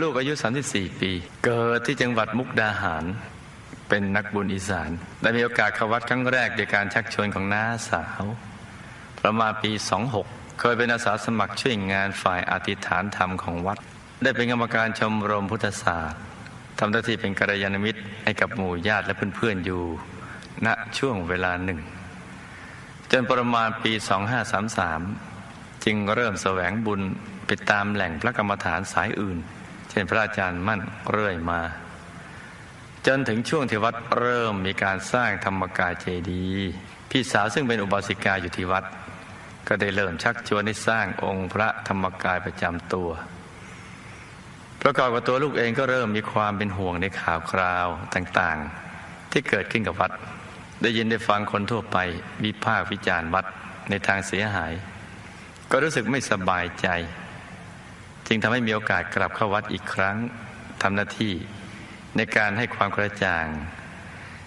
ลูกอายุ 34 ปี เกิดที่จังหวัดมุกดาหาร เป็นนักบุญอีสาน ได้มีโอกาสเข้าวัดครั้งแรกโดยการชักชวนของน้าสาว ประมาณปี 26 เคยเป็นอาสาสมัครช่วยงานฝ่ายอธิษฐานธรรมของวัด ได้เป็นกรรมการชมรมพุทธศาสตร์ทำหน้าที่เป็นกัลยาณมิตรให้กับหมู่ญาติและเพื่อนๆอยู่ ณช่วงเวลาหนึ่ง จนประมาณปี 2533 จึงเริ่มแสวงบุญไปตามแหล่งพระกรรมฐานสายอื่น เช่นพระอาจารย์มั่นเรื่อยมา จนถึงช่วงที่วัดเริ่มมีการสร้างธรรมกายเจดีย์พี่สาวซึ่งเป็นอุบาสิกาอยู่ที่วัด ก็ได้เริ่มชักชวนให้สร้างองค์พระธรรมกายประจำตัวประกอบกับตัวลูกเองก็เริ่มมีความเป็นห่วงในข่าวคราวต่างๆ ที่เกิดขึ้นกับวัด ได้ยินได้ฟังคนทั่วไปวิพากษ์วิจารณ์วัดในทางเสียหาย ก็รู้สึกไม่สบายใจ จึงทำให้มีโอกาสกลับเข้าวัดอีกครั้งทำหน้าที่ในการให้ความกระจ่าง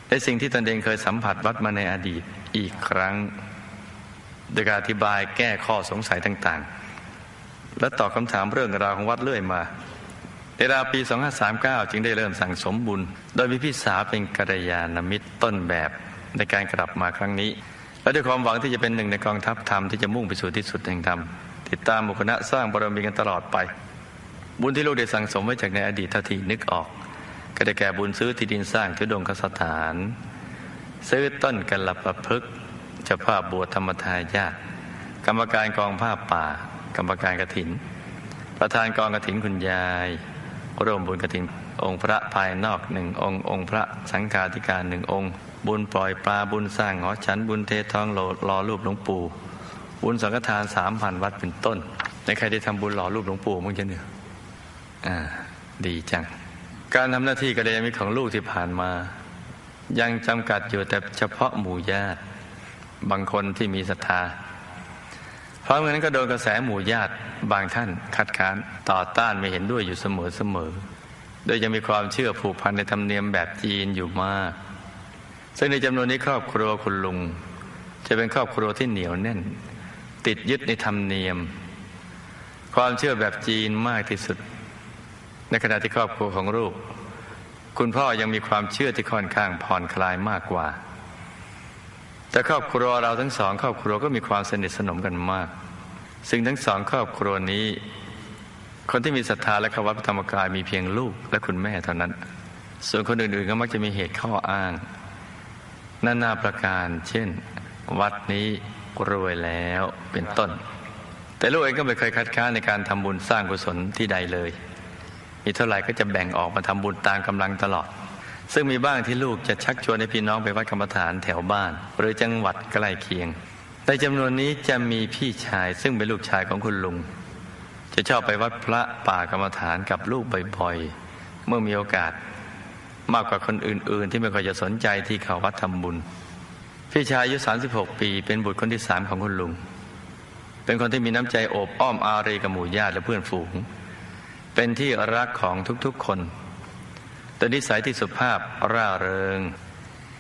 ในสิ่งที่ตนเองเคยสัมผัสวัดมาในอดีตอีกครั้ง โดยการอธิบายแก้ข้อสงสัยต่างๆ และตอบคำถามเรื่องราวของวัดเรื่อยมาในราวปี 2539 จึงได้เริ่มสั่งสมบุญ โดยมีพี่สาวเป็นกัลยาณมิตรต้นแบบในการกลับมาครั้งนี้ และด้วยความหวังที่จะเป็นหนึ่งในกองทัพธรรมที่จะมุ่งไปสู่ที่สุดแห่งธรรม ติดตามบุคคลสร้างบารมีกันตลอดไป บุญที่ลูกได้สั่งสมไว้จากในอดีตท่าทีนึกออก ก็ได้แก่บุญซื้อที่ดินสร้างทุดงคสถาน ซื้อต้นกัลปะพฤกษ์เจ้าภาพบวชธรรมทายาทกรรมการกองผ้าป่า กรรมการกระถิน ประธานกองกระถินคุณยายร่วมบุญกระถิน องค์พระภายนอกหนึ่งองค์ องค์พระสังฆาธิการหนึ่งองค์ บุญปล่อยปลาบุญสร้างหอฉันบุญเททองโหลรอรูปหลวงปู่ บุญสังฆทานสามพันวัดเป็นต้น ในใครได้ทำบุญหล่อรูปหลวงปู่มั้งจะเนี่ยอ่า ดีจัง การทำหน้าที่กระเดมิของลูกที่ผ่านมา ยังจำกัดอยู่แต่เฉพาะหมู่ญาติ บางคนที่มีศรัทธาเพราะงั้นก็โดนกระแสหมู่ญาติบางท่านคัดค้านต่อต้านไม่เห็นด้วยอยู่เสมอเสมอ โดยยังมีความเชื่อผูกพันในธรรมเนียมแบบจีนอยู่มาก ซึ่งในจำนวนนี้ครอบครัวคุณลุง จะเป็นครอบครัวที่เหนียวแน่น ติดยึดในธรรมเนียม ความเชื่อแบบจีนมากที่สุด ในขณะที่ครอบครัวของลูกคุณพ่อยังมีความเชื่อที่ค่อนข้างผ่อนคลายมากกว่า แต่ครอบครัวเราทั้งสอง ครอบครัวก็มีความสนิทสนมกันมาก ซึ่งทั้งสองครอบครัวนี้ คนที่มีศรัทธาและเคารพพระธรรมกายมีเพียงลูกและคุณแม่เท่านั้น ส่วนคนอื่นๆก็มักจะมีเหตุข้ออ้างนานาประการ เช่น วัดนี้ รวยแล้วเป็นต้น แต่ลูกเองก็ไม่เคยคัดค้านในการทำบุญสร้างกุศลที่ใดเลย มีเท่าไหร่ก็จะแบ่งออกมาทำบุญตามกำลังตลอด ซึ่งมีบ้างที่ลูกจะชักชวนให้พี่น้องไปวัดกรรมฐานแถวบ้าน หรือจังหวัดใกล้เคียง ในจำนวนนี้จะมีพี่ชาย ซึ่งเป็นลูกชายของคุณลุง จะชอบไปวัดพระป่ากรรมฐานกับลูกบ่อยๆเมื่อมีโอกาสมากกว่าคนอื่น ๆ ที่ไม่ค่อยจะสนใจที่เขาวัดทำบุญ พี่ชายอายุ 36 ปี เป็นบุตรคนที่สามของคุณลุง เป็นคนที่มีน้ำใจโอบอ้อมอารีกับหมู่ญาติและเพื่อนฝูง เป็นที่รักของทุกๆคนแต่นิสัยที่สุภาพร่าเริง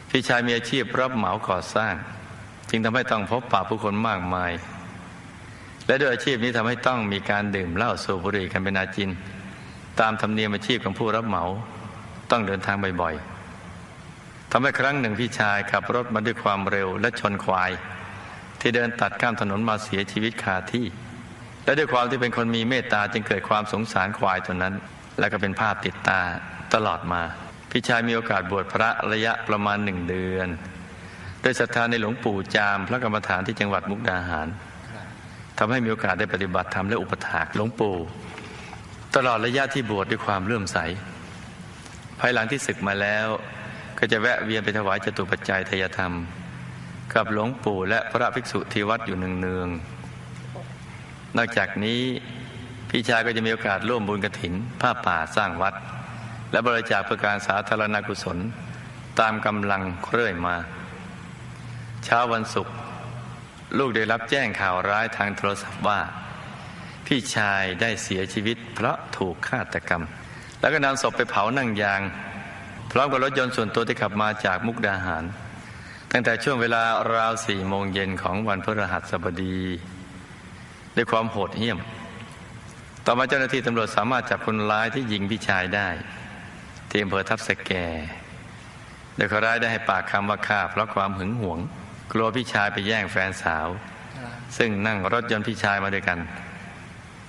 พี่ชายมีอาชีพรับเหมาก่อสร้าง จึงทำให้ต้องพบปะผู้คนมากมาย และด้วยอาชีพนี้ทำให้ต้องมีการดื่มเหล้าสูบบุหรี่กันเป็นอาจิน ตามธรรมเนียมอาชีพของผู้รับเหมา ต้องเดินทางบ่อยๆำให้ครั้งหนึ่งพี่ชายขับรถมาด้วยความเร็วและชนควาย ที่เดินตัดข้ามถนนมาเสียชีวิตคาที่ และด้วยความที่เป็นคนมีเมตตาจึงเกิดความสงสารควายตัวนั้น และก็เป็นภาพติดตาตลอดมา พี่ชายมีโอกาสบวชพระระยะประมาณหนึ่งเดือนโดยศรัทธาในหลวงปู่จาม พระกรรมฐานที่จังหวัดมุกดาหารทำให้มีโอกาสได้ปฏิบัติธรรมและอุปถากหลวงปู่ ตลอดระยะที่บวชด้วยความเลื่อมใส ภายหลังที่ศึกมาแล้ว ก็จะแวะเวียนไปถวายจตุปัจจัยทยธรรม กับหลวงปู่และพระภิกษุที่วัดอยู่เนืองๆนอกจากนี้พี่ชายก็จะมีโอกาสร่วมบุญกระถิน ผ้าป่าสร้างวัด และบริจาคเพื่อการสาธารณกุศล ตามกำลังเรื่อยมา เช้าวันศุกร์ลูกได้รับแจ้งข่าวร้ายทางโทรศัพท์ว่า พี่ชายได้เสียชีวิตเพราะถูกฆาตกรรม แล้วก็นำศพไปเผานั่งยาง พร้อมกับรถยนต์ส่วนตัวที่ขับมาจากมุกดาหาร ตั้งแต่ช่วงเวลาราวสี่โมงเย็นของวันพฤหัสบดี ด้วยความโหดเหี้ยม ต่อมาเจ้าหน้าที่ตำรวจสามารถจับคนร้ายที่ยิงพี่ชายได้ ที่อำเภอทับสแกโดยคนร้ายได้ให้ปากคำว่าฆ่าเพราะความหึงหวง กลัวพี่ชายไปแย่งแฟนสาว ซึ่งนั่งรถยนต์พี่ชายมาด้วยกัน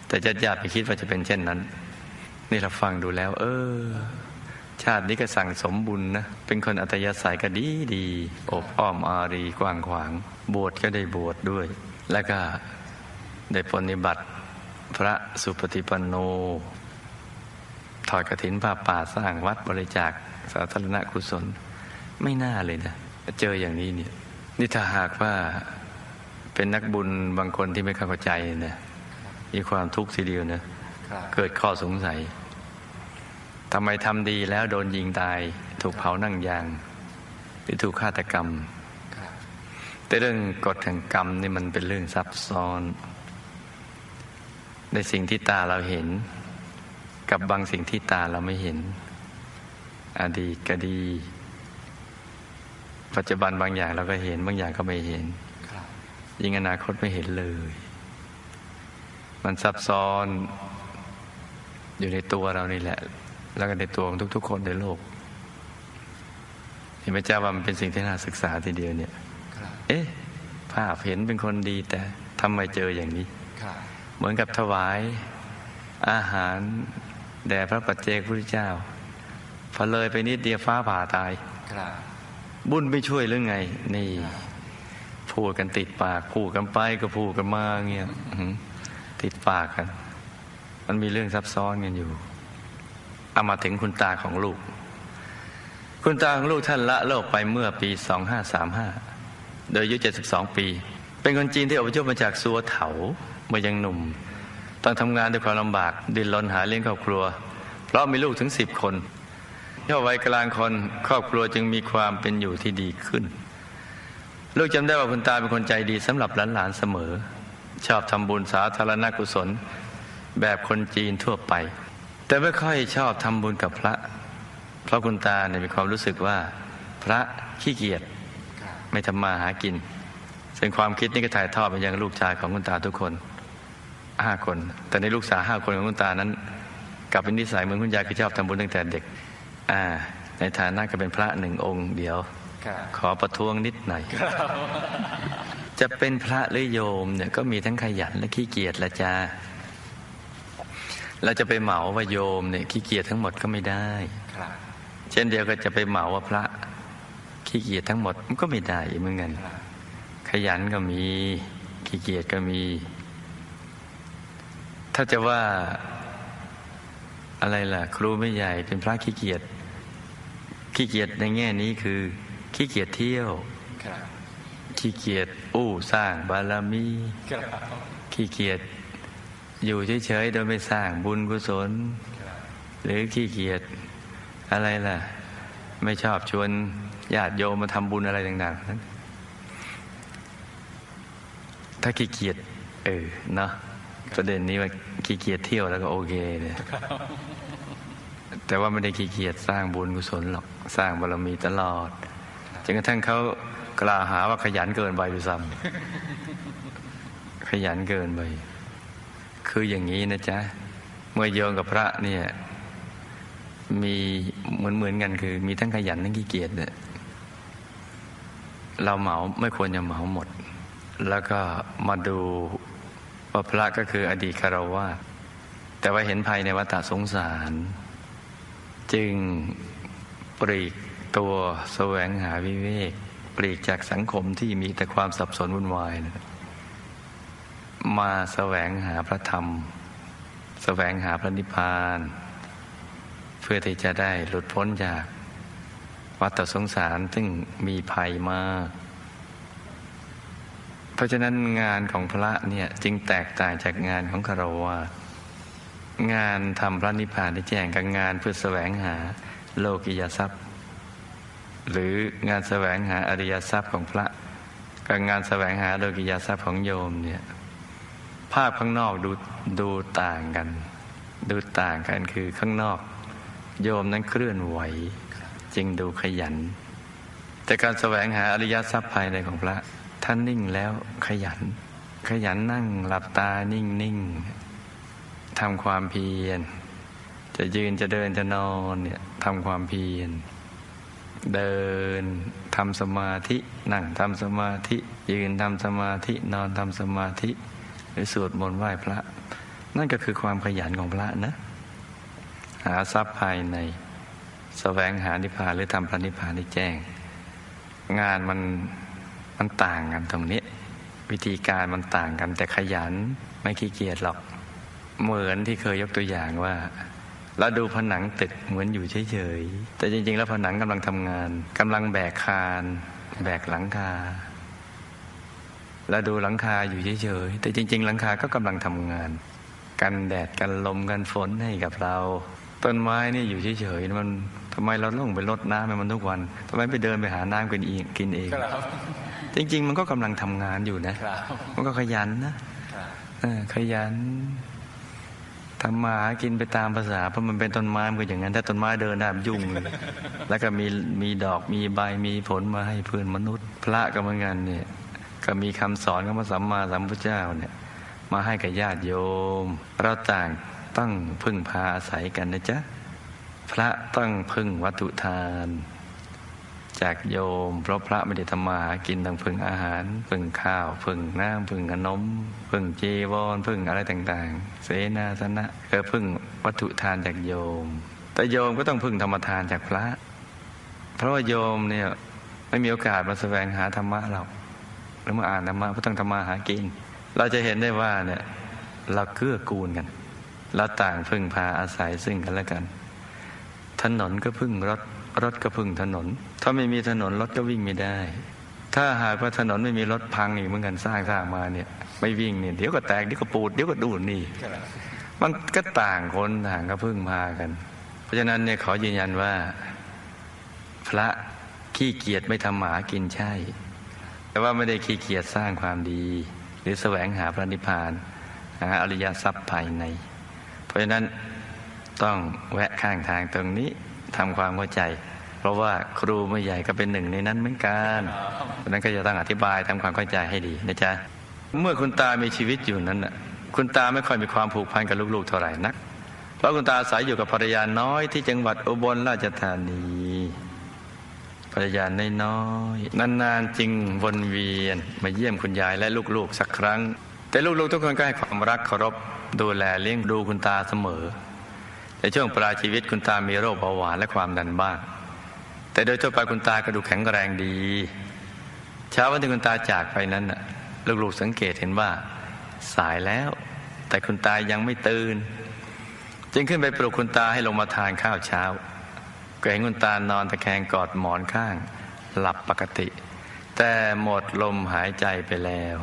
แต่ญาติญาติไม่คิดว่าจะเป็นเช่นนั้น นี่เราฟังดูแล้ว เออ ชาตินี้ก็สั่งสมบุญนะ เป็นคนอัตยาศัยก็ดีดี อบอ้อมอารีกว้างขวาง บวชก็ได้บวชดด้วย แล้วก็ได้ปฏิบัติพระสุปฏิปันโน ถอดกระถินผ้าป่าสร้างวัดบริจาคสาธารณกุศล ไม่น่าเลยนะ เจออย่างนี้เนี่ย นี่ถ้าหากว่าเป็นนักบุญบางคนที่ไม่เข้าใจเนี่ยมีความทุกข์ทีเดียวนะ เกิดข้อสงสัยทำไมทำดีแล้วโดนยิงตาย ถูกเผานั่งยาง หรือถูกฆาตกรรม แต่เรื่องกฎแห่งกรรมนี่มันเป็นเรื่องซับซ้อน ในสิ่งที่ตาเราเห็น กับบางสิ่งที่ตาเราไม่เห็น อดีตก็ดี ปัจจุบันบางอย่างเราก็เห็นบางอย่างก็ไม่เห็นยิ่งอนาคตไม่เห็นเลย มันซับซ้อนอยู่ในตัวเรานี่แหละ แล้วก็ในตัวของทุก ๆ คนในโลก เห็นไหมเจ้าว่ามันเป็นสิ่งที่น่าศึกษาทีเดียวเนี่ยเอ๊ะภาพเห็นเป็นคนดีแต่ทำไมเจออย่างนี้เหมือนกับถวายอาหารแด่พระปัจเจกพุทธเจ้าพอเลยไปนิดเดียวฟ้าผ่าตายบุญไม่ช่วยหรือไง นี่พูดกันติดปากพูดกันไปก็พูดกันมาเงี้ยติดปากกัน มันมีเรื่องซับซ้อนกันอยู่ เอามาถึงคุณตาของลูก คุณตาของลูกท่านละโลกไปเมื่อปี 2535 โดยอายุ72 ปี เป็นคนจีนที่อพยพมาจากซัวเถาเมื่อยังหนุ่ม ต้องทำงานด้วยความลำบาก ดิ้นรนหาเลี้ยงครอบครัว เพราะมีลูกถึง 10 คนย่อวัยกลางคนครอบครัวจึงมีความเป็นอยู่ที่ดีขึ้น ลูกจำได้ว่าคุณตาเป็นคนใจดีสำหรับหลานๆเสมอ ชอบทำบุญสาธารณกุศล แบบคนจีนทั่วไป แต่ไม่ค่อยชอบทำบุญกับพระ เพราะคุณตาเนี่ยมีความรู้สึกว่า พระขี้เกียจไม่ทำมาหากินซึ่งความคิดนี้ก็ถ่ายทอดไปยังลูกชายของคุณตาทุกคนห้าคน แต่ในลูกสาวห้าคนของคุณตานั้นกลับเป็นนิสัยเหมือนคุณยายคือชอบทำบุญตั้งแต่เด็ก อ่า ในฐานะก็เป็นพระหนึ่งองค์เดียว ขอประท้วงนิดหน่อย จะเป็นพระหรือโยมเนี่ยก็มีทั้งขยันและขี้เกียจละจ้า เราจะไปเหมาว่าโยมเนี่ยขี้เกียจทั้งหมดก็ไม่ได้เช่นเดียวก็จะไปเหมาว่าพระขี้เกียจทั้งหมดมันก็ไม่ได้เหมือนกันขยันก็มีขี้เกียจก็มี ถ้าจะว่าอะไรล่ะ ครูไม่ใหญ่เป็นพระขี้เกียจขี้เกียจในแง่นี้คือขี้เกียจเที่ยวขี้เกียจอู้สร้างบารมีขี้เกียจ อยู่เฉยๆโดยไม่สร้างบุญกุศล หรือขี้เกียจอะไรล่ะ ไม่ชอบชวนญาติโยมมาทำบุญอะไรต่างๆนั้นถ้าขี้เกียจเออเนาะประเด็นนี้ว่าขี้เกียจเที่ยวแล้วก็โอเคเลยแต่ว่าไม่ได้ขี้เกียจสร้างบุญกุศลหรอกสร้างบารมีตลอดจนกระทั่งเขากล่าวหาว่าขยันเกินไปดูซ้ำขยันเกินไป คืออย่างนี้นะจ๊ะ เมื่อโยงกับพระเนี่ย มีเหมือนเหมือนกันคือ มีทั้งขยันทั้งขี้เกียจเนี่ยเราเหมาไม่ควรจะเหมาหมด แล้วก็มาดูว่าพระก็คืออดีตคารวะแต่ว่าเห็นภัยในวัฏสงสาร จึงปรีกตัวแสวงหาวิเวก ปลีกจากสังคมที่มีแต่ความสับสนวุ่นวายนะ มาแสวงหาพระธรรมแสวงหาพระนิพพาน เพื่อที่จะได้หลุดพ้นจากวัฏสงสารซึ่งมีภัยมาก เพราะฉะนั้นงานของพระเนี่ยจึงแตกต่างจากงานของคารวะงานทำพระนิพพานที่แจ้งกับงานเพื่อแสวงหาโลกิยทรัพย์ หรืองานแสวงหาอริยทรัพย์ของพระกับงานแสวงหาโลกิยทรัพย์ของโยมเนี่ย ภาพข้างนอกดูดูต่างกัน ดูต่างกันคือข้างนอก โยมนั้นเคลื่อนไหวจึงดูขยัน แต่การแสวงหาอริยทรัพย์ภายในของพระท่านนิ่งแล้วขยัน ขยันนั่งหลับตานิ่งนิ่งทำความเพียร จะยืนจะเดินจะนอนเนี่ยทำความเพียร เดินทำสมาธิ นั่งทำสมาธิ ยืนทำสมาธินอนทำสมาธิ หรือสวดมนต์ไหว้พระ นั่นก็คือความขยันของพระนะ หาทรัพย์ภายในสแสวงหานิพพานหรือทำพระนิพพานให้แจ้ง งานมันมันต่างกันตรงนี้ วิธีการมันต่างกัน แต่ขยันไม่ขี้เกียจหรอก เหมือนที่เคยยกตัวอย่างว่าเราดูผนังตึกเหมือนอยู่เฉยๆแต่จริง ๆ แล้วผนังกำลังทำงานกำลังแบกคาน แบกหลังคา เราดูหลังคาอยู่เฉยๆแต่จริง ๆ หลังคาก็กำลังทำงาน กันแดดกันลมกันฝนให้กับเรา ต้นไม้นี่อยู่เฉยๆมันทำไมเราต้องไปรดน้ำให้มันทุกวันทำไมไปเดินไปหาน้ำกินเองกินเองครับจริง ๆ มันก็กำลังทำงานอยู่นะครับมันก็ขยันนะครับเออขยันทำมาหากินไปตามภาษาเพราะมันเป็นต้นไม้มันก็อย่างนั้น ถ้าต้นไม้เดินได้มันยุ่งเลยแล้วก็มีมีดอกมีใบมีผลมาให้เพื่อนมนุษย์ พระก็เหมือนกันเนี่ย ก็มีคำสอนของพระสัมมาสัมพุทธเจ้าเนี่ยมาให้กับญาติโยม เราต่างต้องพึ่งพาอาศัยกันนะจ๊ะ พระต้องพึ่งวัตถุทาน จากโยม เพราะพระไม่ได้ทำมาหากินต้องพึ่งอาหาร พึ่งข้าว พึ่งน้ำพึ่งขนม พึ่งจีวรพึ่งอะไรต่างๆ เสนาสนะก็พึ่งวัตถุทานจากโยม แต่โยมก็ต้องพึ่งธรรมทานจากพระ เพราะว่าโยมเนี่ยไม่มีโอกาสมาแสวงหาธรรมะหรอก หรือมาอ่านธรรมะก็ต้องทำมาหากิน เราจะเห็นได้ว่าเนี่ยเราเกื้อกูลกันเราต่างพึ่งพาอาศัยซึ่งกันและกัน ถนนก็พึ่งรถรถก็พึ่งถนน ถ้าไม่มีถนนรถก็วิ่งไม่ได้ ถ้าหากว่าถนนไม่มีรถพังอีกเหมือนกันสร้างสร้างมาเนี่ยไม่วิ่งเนี่ยเดี๋ยวก็แตกเดี๋ยวก็ปูดเดี๋ยวก็ดูดนี่มันก็ต่างคนต่างก็พึ่งพากัน เพราะฉะนั้นเนี่ยขอยืนยันว่า พระขี้เกียจไม่ทำหมากินใช่ แต่ว่าไม่ได้ขี้เกียจสร้างความดี หรือแสวงหาพระนิพพานหาอริยทรัพย์ภายใน เพราะฉะนั้นต้องแวะข้างทางตรงนี้ทำความเข้าใจ เพราะว่าครูไม่ใหญ่ก็เป็นหนึ่งในนั้นเหมือนกันเพราะฉะนั้นก็จะต้องอธิบายทำความเข้าใจให้ดีนะจ๊ะเมื่อคุณตามีชีวิตอยู่นั้นน่ะคุณตาไม่ค่อยมีความผูกพันกับลูกๆเท่าไหร่นัก เพราะคุณตาอาศัยอยู่กับภรรยาน้อยที่จังหวัดอุบลราชธานี ภรรยาน้อยๆนานๆจึงวนเวียน มาเยี่ยมคุณยายและลูกๆสักครั้ง แต่ลูกๆทุกคนก็ให้ความรักเคารพดูแลเลี้ยงดูคุณตาเสมอ ในช่วงปลายชีวิตคุณตามีโรคเบาหวานและความดันบ้าง แต่โดยทั่วไปคุณตาก็ดูแข็งแรงดี เช้าวันที่คุณตาจากไปนั้นลูกๆสังเกตเห็นว่าสายแล้ว แต่คุณตายังไม่ตื่น จึงขึ้นไปปลุกคุณตาให้ลงมาทานข้าวเช้า ก็เห็นคุณตานอนตะแคงกอดหมอนข้าง หลับปกติ แต่หมดลมหายใจไปแล้ว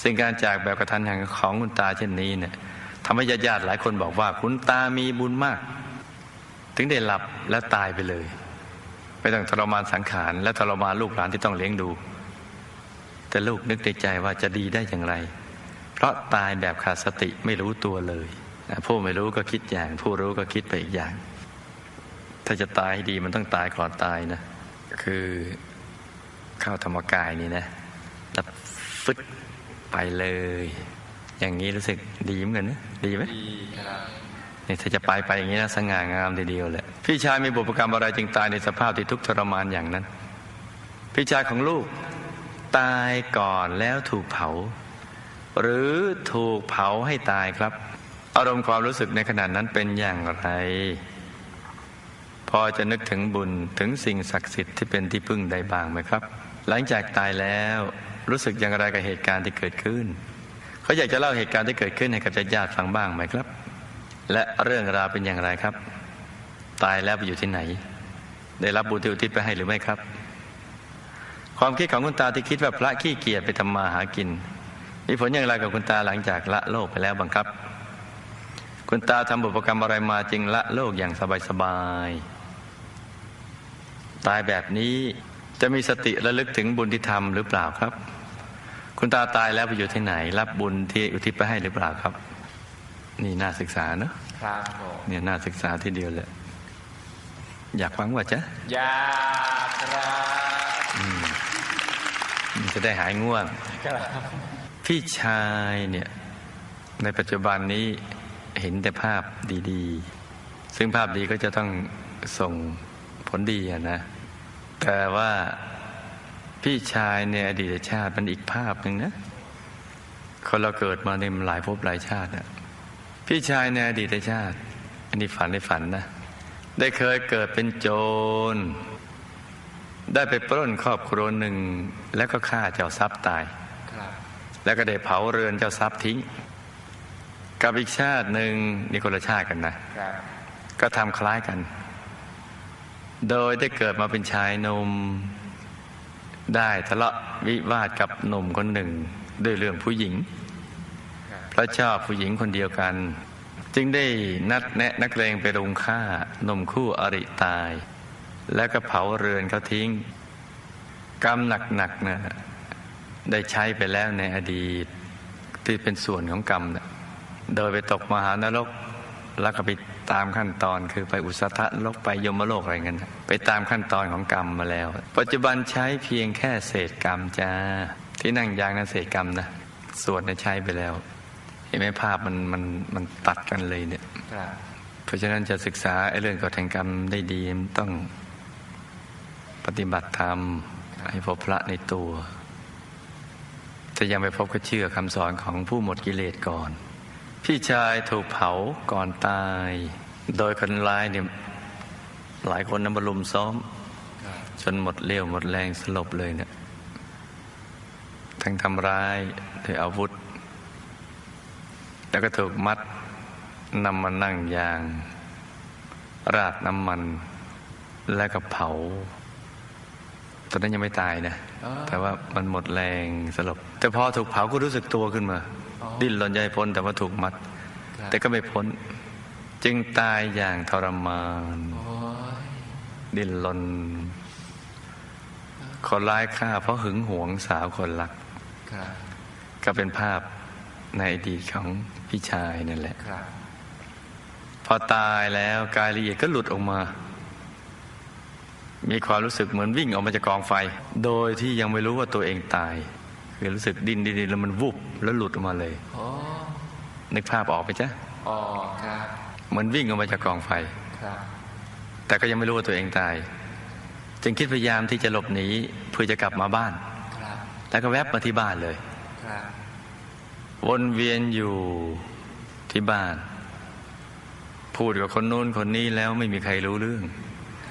ซึ่งการจากแบบกระทันหันของคุณตาเช่นนี้เนี่ยทำให้ญาติๆหลายคนบอกว่าคุณตามีบุญมาก ถึงได้หลับและตายไปเลย ไม่ต้องทรมานสังขาร และทรมานลูกหลานที่ต้องเลี้ยงดู แต่ลูกนึกในใจว่าจะดีได้อย่างไร เพราะตายแบบขาดสติไม่รู้ตัวเลย ผู้ไม่รู้ก็คิดอย่าง ผู้รู้ก็คิดไปอีกอย่าง ถ้าจะตายให้ดีมันต้องตายก่อนตายนะ คือเข้าธรรมกายนี่นะแล้วฟึดไปเลย อย่างนี้รู้สึกดีเหมือนกันนะดีไหมดีครับนี่ถ้าจะไปไปอย่างนี้นะสง่างามทีเดียวแหละพี่ชายมีบุพกรรมอะไรจึงตายในสภาพที่ทุกข์ทรมานอย่างนั้น พี่ชายของลูกตายก่อนแล้วถูกเผา หรือถูกเผาให้ตายครับ อารมณ์ความรู้สึกในขณะนั้นเป็นอย่างไร พอจะนึกถึงบุญถึงสิ่งศักดิ์สิทธิ์ที่เป็นที่พึ่งได้บ้างไหมครับ หลังจากตายแล้วรู้สึกอย่างไรกับเหตุการณ์ที่เกิดขึ้น เขาอยากจะเล่าเหตุการณ์ที่เกิดขึ้นให้กับญาติๆฟังบ้างไหมครับ และเรื่องราวเป็นอย่างไรครับ ตายแล้วไปอยู่ที่ไหน ได้รับบุญที่อุทิศไปให้หรือไม่ครับ ความคิดของคุณตาที่คิดว่าพระขี้เกียจไปทำมาหากิน มีผลอย่างไรกับคุณตาหลังจากละโลกไปแล้วบ้างครับ คุณตาทำบุพกรรมอะไรมาจึงละโลกอย่างสบายๆ ตายแบบนี้จะมีสติระลึกถึงบุญที่ทำหรือเปล่าครับ คุณตาตายแล้วไปอยู่ที่ไหน รับบุญที่อุทิศไปให้หรือเปล่าครับ นี่น่าศึกษาเนอะครับผมเนี่ยน่าศึกษาทีเดียวเลยอยากฟังว่าจ๊ะยากครับมันจะได้หายง่วงครับพี่ชายเนี่ย ในปัจจุบันนี้เห็นแต่ภาพดี ๆ ซึ่งภาพดีก็จะต้องส่งผลดีอะนะ แต่ว่าพี่ชายในอดีตชาติมันอีกภาพหนึ่งนะคนเราเกิดมาในหลายภพหลายชาติอะพี่ชายในอดีตชาติ อันนี้ฝันในฝันนะ ได้เคยเกิดเป็นโจร ได้ไปปล้นครอบครัวหนึ่ง แล้วก็ฆ่าเจ้าทรัพย์ตายครับแล้วก็ได้เผาเรือนเจ้าทรัพย์ทิ้ง กับอีกชาติหนึ่งนี่คนละชาติกันนะครับก็ทำคล้ายกัน โดยได้เกิดมาเป็นชายหนุ่มได้ทะเลาะวิวาทกับหนุ่มคนหนึ่งด้วยเรื่องผู้หญิงครับเพราะชอบผู้หญิงคนเดียวกัน จึงได้นัดแนะนักเลงไปรุมฆ่าหนุ่มคู่อริตาย แล้วก็เผาเรือนเขาทิ้ง กรรมหนักๆนะได้ใช้ไปแล้วในอดีตที่เป็นส่วนของกรรมนะโดยไปตกมหานรกแล้วก็ไป ตามขั้นตอนคือไปอุสธะนรกไปยมโลกอะไรเงี้ยนะไปตามขั้นตอนของกรรมมาแล้ว ปัจจุบันใช้เพียงแค่เศษกรรมจ้าที่นั่งยางนั้นเศษกรรมนะส่วนนั้นใช้ไปแล้ว เห็นไหมภาพมันมันมันตัดกันเลยเนี่ยเพราะฉะนั้นจะศึกษาไอ้เรื่องกฎแห่งกรรมได้ดีต้องปฏิบัติธรรมให้พบพระในตัวจะยังไปพบก็เชื่อคำสอนของผู้หมดกิเลสก่อน พี่ชายถูกเผาก่อนตาย โดยคนร้ายเนี่ยหลายคนนำบรลุมซ้อมครับจนหมดเรี่ยวหมดแรงสลบเลยเนี่ยทั้งทำร้ายด้วยอาวุธ แล้วก็ถูกมัดนำมานั่งยาง ราดน้ำมัน แล้วก็เผา ตอนนั้นยังไม่ตายนะอ๋อแต่ว่ามันหมดแรงสลบ แต่พอถูกเผาก็รู้สึกตัวขึ้นมาอ๋อดิ้นรนใยพ้น แต่ว่าถูกมัดครับแต่ก็ไม่พ้น จึงตายอย่างทรมานโอ้ยดิ้นรนคนร้ายฆ่าเพราะหึงหวงสาวคนรักครับก็เป็นภาพในอดีตของพี่ชายนั่นแหละครับพอตายแล้วกายละเอียดก็หลุดออกมา มีความรู้สึกเหมือนวิ่งออกมาจากกองไฟ โดยที่ยังไม่รู้ว่าตัวเองตาย คือรู้สึกดิ้นดิ้นดิ้นแล้วมันวุบแล้วหลุดออกมาเลยโอ้นึกภาพออกไปจ้ะออกครับ เหมือนวิ่งออกมาจากกองไฟครับแต่ก็ยังไม่รู้ว่าตัวเองตาย จึงคิดพยายามที่จะหลบหนีเพื่อจะกลับมาบ้านครับแล้วก็แวบมาที่บ้านเลยครับวนเวียนอยู่ที่บ้าน พูดกับคนนู้นคนนี้แล้วไม่มีใครรู้เรื่อง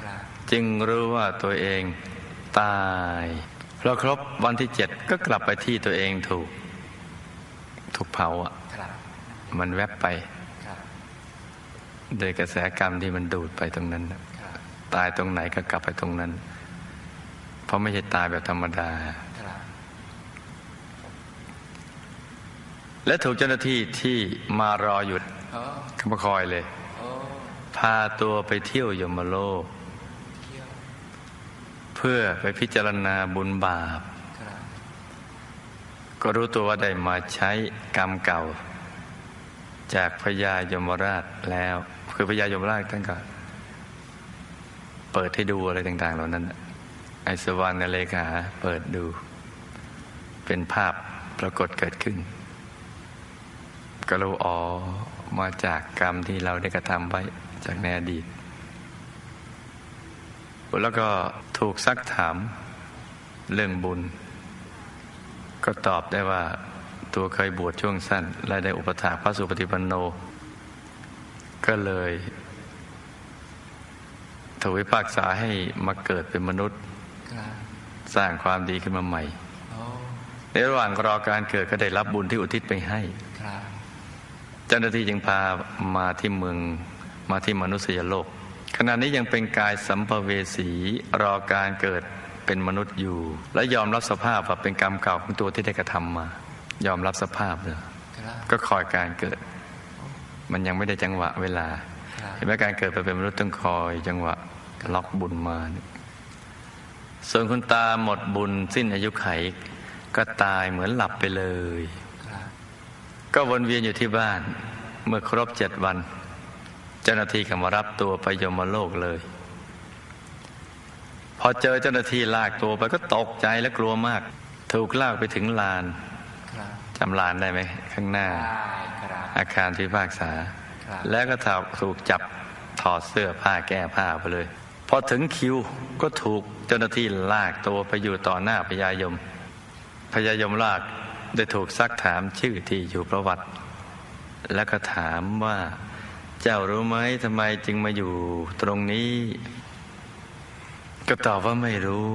ครับจึงรู้ว่าตัวเองตายพอครบวันที่เจ็ดก็กลับไปที่ตัวเองถูก ถูกเผาอะครับมันแวบไปครับ โดยกระแสกรรมที่มันดูดไปตรงนั้น ตายตรงไหนก็กลับไปตรงนั้น เพราะไม่ใช่ตายแบบธรรมดา และถูกเจ้าหน้าที่ที่มารออยู่โอ้ก็มาคอยเลย พาตัวไปเที่ยวยมโลก เพื่อไปพิจารณาบุญบาป ก็รู้ตัวว่าได้มาใช้กรรมเก่าจากพญายมราชแล้ว คือพญายมราชท่านก็เปิดให้ดูอะไรต่างๆ เหล่านั้น ไอสวรรณเลขาเปิดดู เป็นภาพปรากฏเกิดขึ้นก็รู้อ๋อมาจากกรรมที่เราได้กระทำไว้จากในอดีต แล้วก็ถูกซักถามเรื่องบุญ ก็ตอบได้ว่าตัวเคยบวชช่วงสั้นและได้อุปถากพระสุปฏิปันโน ก็เลยถูกวิพากษาให้มาเกิดเป็นมนุษย์ครับสร้างความดีขึ้นมาใหม่โอ้ในระหว่างรอการเกิดก็ได้รับบุญที่อุทิศไปให้ครับเจ้าหน้าที่จึงพามาที่เมืองมาที่มนุษยโลก ขณะนี้ยังเป็นกายสัมภเวสีรอการเกิดเป็นมนุษย์อยู่ และยอมรับสภาพว่าเป็นกรรมเก่าของตัวที่ได้กระทำมา ยอมรับสภาพเลยครับก็คอยการเกิด มันยังไม่ได้จังหวะเวลาครับเห็นไหมการเกิดไปเป็นมนุษย์ต้องคอยจังหวะล็อกบุญมาเนี่ยส่วนคุณตาหมดบุญสิ้นอายุไข ก็ตายเหมือนหลับไปเลยครับก็วนเวียนอยู่ที่บ้าน เมื่อครบเจ็ดวัน เจ้าหน้าที่ก็มารับตัวไปยมโลกเลย พอเจอเจ้าหน้าที่ลากตัวไปก็ตกใจและกลัวมาก ถูกลากไปถึงลานครับจำลานได้ไหมข้างหน้าได้ครับ อาคารพิพากษาครับแล้วก็ถูกถูกจับถอดเสื้อผ้าแก้ผ้าไปเลย พอถึงคิวก็ถูกเจ้าหน้าที่ลากตัวไปอยู่ต่อหน้าพญายม พญายมลากได้ถูกซักถามชื่อที่อยู่ประวัติ แล้วก็ถามว่า เจ้ารู้ไหมทำไมจึงมาอยู่ตรงนี้ ก็ตอบว่าไม่รู้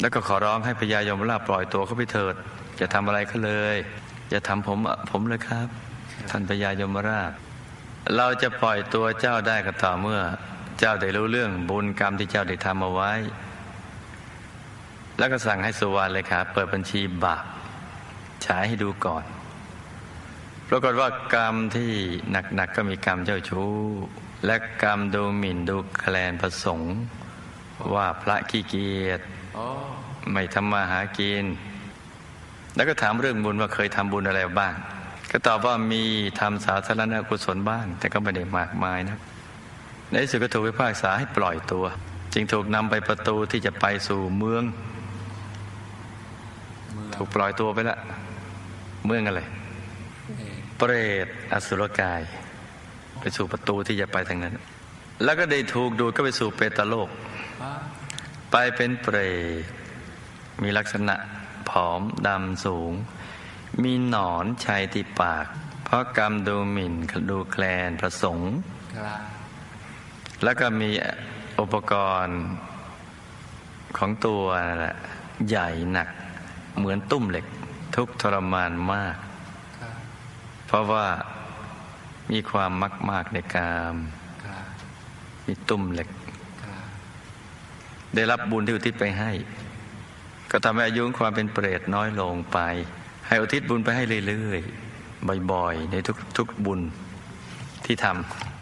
แล้วก็ขอร้องให้พญายมราชปล่อยตัวเขาไปเถิดอย่าทำอะไรเขาเลย อย่าทำผมผมเลยครับ ท่านพญายมราช เราจะปล่อยตัวเจ้าได้ก็ต่อเมื่อ เจ้าได้รู้เรื่องบุญกรรมที่เจ้าได้ทำเอาไว้ แล้วก็สั่งให้สุวรรณเลยครับเปิดบัญชีบาปฉายให้ดูก่อนปรากฏว่ากรรมที่หนักๆก็มีกรรมเจ้าชู้ และกรรมดูหมิ่นดูแคลนประสงค์ ว่าพระขี้เกียจโอ้ไม่ทำมาหากิน แล้วก็ถามเรื่องบุญว่าเคยทำบุญอะไรบ้าง ก็ตอบว่ามีทำสาธารณกุศลบ้าง แต่ก็ไม่ได้มากมายนะในที่สุดก็ถูกพิพากษาให้ปล่อยตัว จึงถูกนำไปประตูที่จะไปสู่เมือง ถูกปล่อยตัวไปละ เมืองอะไร เปรตอสุรกาย ไปสู่ประตูที่จะไปทางนั้น แล้วก็ได้ถูกดูดก็ไปสู่เปตโลก ไปเป็นเปรตมีลักษณะ ผอมดำสูง มีหนอนชัยที่ปาก เพราะกรรมดูหมิ่นดูแคลนประสงค์ครับแล้วก็มีอุปกรณ์ของตัวนั่นแหละใหญ่หนัก เหมือนตุ้มเหล็ก ทุกข์ทรมานมากครับเพราะว่ามีความมักมากในกามครับมีตุ้มเหล็กครับได้รับบุญที่อุทิศไปให้ ก็ทำให้อายุความเป็นเปรตน้อยลงไป ให้อุทิศบุญไปให้เรื่อยๆบ่อยๆ ในทุกๆบุญที่ทำ